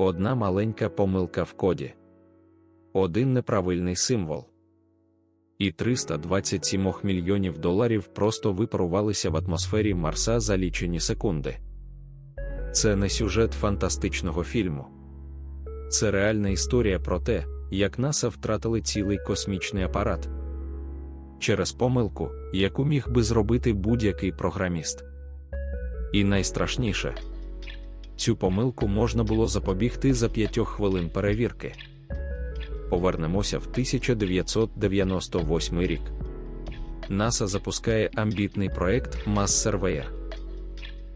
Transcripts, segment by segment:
Одна маленька помилка в коді, один неправильний символ. І 327 мільйонів доларів просто випарувалися в атмосфері Марса за лічені секунди. Це не сюжет фантастичного фільму. Це реальна історія про те, як НАСА втратили цілий космічний апарат через помилку, яку міг би зробити будь-який програміст. І найстрашніше цю помилку можна було запобігти за п'ятьох хвилин перевірки. Повернемося в 1998 рік. НАСА запускає амбітний проект Mars Surveyor.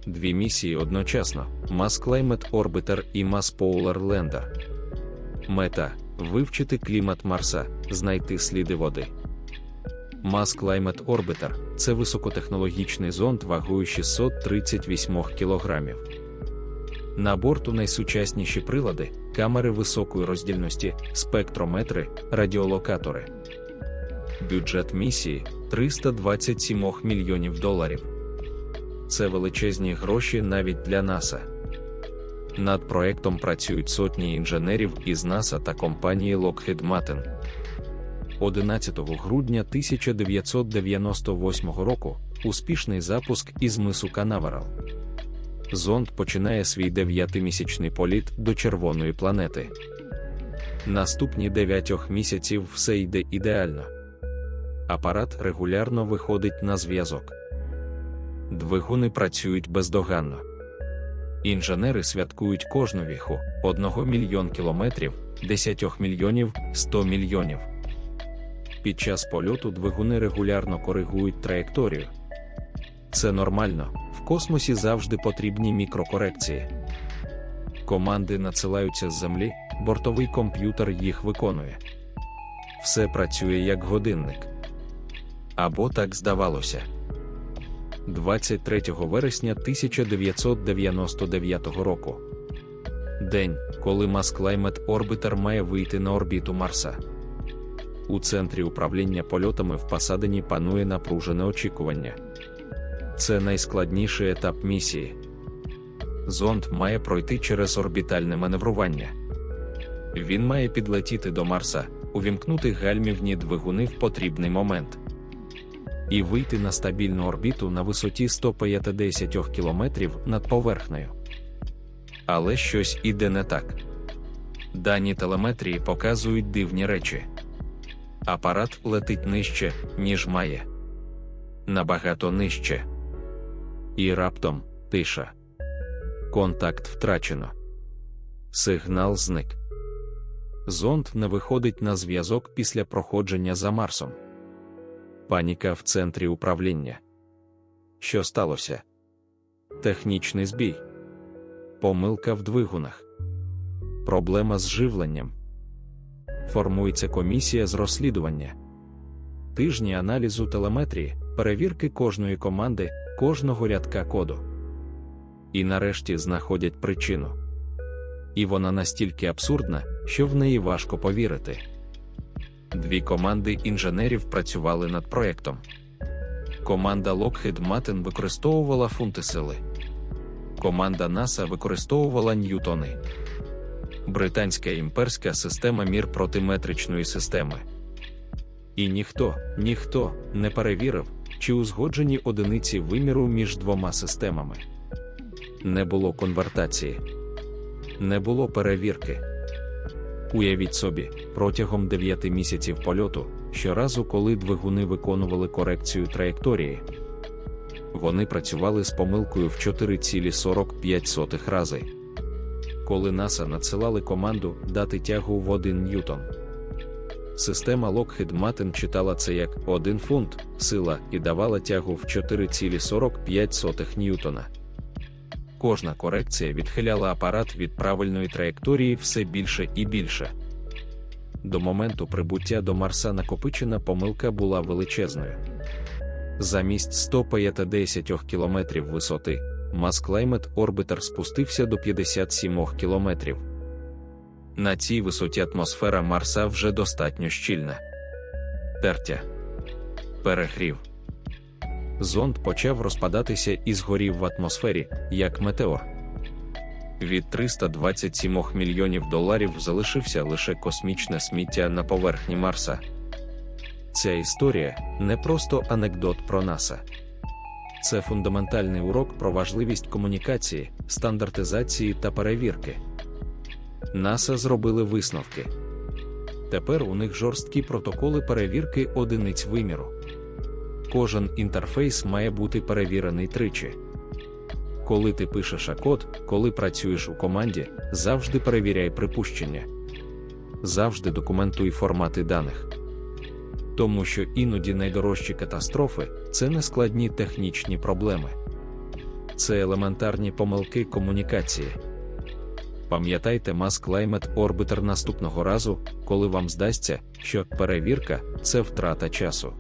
Дві місії одночасно: Mars Climate Orbiter і Mars Polar Lander. Мета вивчити клімат Марса, знайти сліди води. Mars Climate Orbiter це високотехнологічний зонд вагою 638 кг. На борту найсучасніші прилади, камери високої роздільності, спектрометри, радіолокатори. Бюджет місії 327 мільйонів доларів. Це величезні гроші навіть для НАСА. Над проектом працюють сотні інженерів із НАСА та компанії Lockheed Martin. 11 грудня 1998 року успішний запуск із мису Канаверал. Зонд починає свій дев'ятимісячний політ до червоної планети. Наступні дев'ятьох місяців все йде ідеально. Апарат регулярно виходить на зв'язок. Двигуни працюють бездоганно. Інженери святкують кожну віху 1 мільйон кілометрів, 10 мільйонів, 100 мільйонів. Під час польоту двигуни регулярно коригують траєкторію. Це нормально, в космосі завжди потрібні мікрокорекції. Команди надсилаються з землі, бортовий комп'ютер їх виконує. Все працює як годинник. Або так здавалося. 23 вересня 1999 року. День, коли Mars Climate Orbiter має вийти на орбіту Марса. У центрі управління польотами в Пасадені панує напружене очікування. Це найскладніший етап місії. Зонд має пройти через орбітальне маневрування. Він має підлетіти до Марса, увімкнути гальмівні двигуни в потрібний момент і вийти на стабільну орбіту на висоті 150 км над поверхнею. Але щось іде не так. Дані телеметрії показують дивні речі. Апарат летить нижче, ніж має. Набагато нижче. І раптом тиша. Контакт втрачено. Сигнал зник. Зонд не виходить на зв'язок після проходження за Марсом. Паніка в центрі управління. Що сталося? Технічний збій. Помилка в двигунах. Проблема з живленням. Формується комісія з розслідування. Тижні аналізу телеметрії, перевірки кожної команди, кожного рядка коду. І нарешті знаходять причину. І вона настільки абсурдна, що в неї важко повірити. Дві команди інженерів працювали над проєктом. Команда Lockheed Martin використовувала фунти сили. Команда NASA використовувала ньютони. Британська імперська система мір протиметричної системи. І ніхто, ніхто не перевірив, чи узгоджені одиниці виміру між двома системами. Не було конвертації, не було перевірки. Уявіть собі, протягом 9 місяців польоту, щоразу, коли двигуни виконували корекцію траєкторії, вони працювали з помилкою в 4,45 рази. Коли НАСА надсилали команду дати тягу в 1 ньютон. Система Lockheed Martin читала це як 1 фунт сила і давала тягу в 4,45 ньютона. Кожна корекція відхиляла апарат від правильної траєкторії все більше і більше. До моменту прибуття до Марса накопичена помилка була величезною. Замість 150 км висоти, Climate Orbiter спустився до 57 км. На цій висоті атмосфера Марса вже достатньо щільна. Тертя. Перегрів. Зонд почав розпадатися і згорів в атмосфері, як метеор. Від 327 мільйонів доларів залишився лише космічне сміття на поверхні Марса. Ця історія не просто анекдот про НАСА. Це фундаментальний урок про важливість комунікації, стандартизації та перевірки. НАСА зробили висновки. Тепер у них жорсткі протоколи перевірки одиниць виміру. Кожен інтерфейс має бути перевірений тричі. Коли ти пишеш код, коли працюєш у команді, завжди перевіряй припущення. Завжди документуй формати даних. Тому що іноді найдорожчі катастрофи це не складні технічні проблеми, це елементарні помилки комунікації. Пам'ятайте Mass Climate Orbiter наступного разу, коли вам здасться, що перевірка це втрата часу.